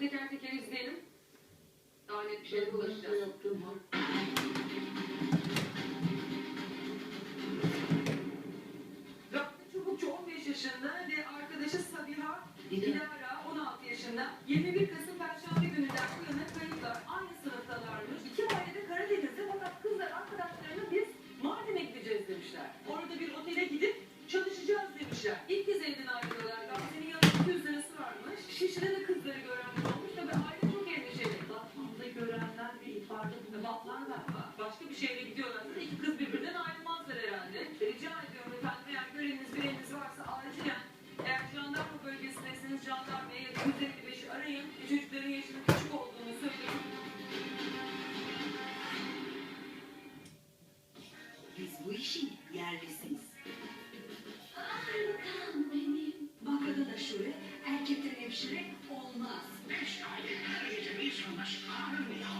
teker teker izleyelim. Daha net bir de ulaşacağız. Rahmi Çubukçu 15 yaşında ve arkadaşı Sabiha Dilara 16 yaşında. 21 Kasım Perşembe gününden bu yana kayıplar. Aynı sınıftalarmış. İki ailede Karadeniz'de fakat kızlar arkadaşlarına biz Mardin'e gideceğiz demişler. Orada bir otele gidip görenler bir ihbarda bulunanlar var. Başka bir şehre gidiyorlarsa iki kız birbirinden ayrılmazlar herhalde. Rica ediyorum efendim eğer göreniniz biriniz varsa acilen eğer jandarma bölgesindesiniz jandarmaya ya da 155'i arayın. Çocukların yaşının küçük olduğunu söyleyin. Biz bu işin yerlisiyiz. Bankada da şöyle, erkekten hemşire olmaz. Beş aylık her gece bir savaş ağrım ya.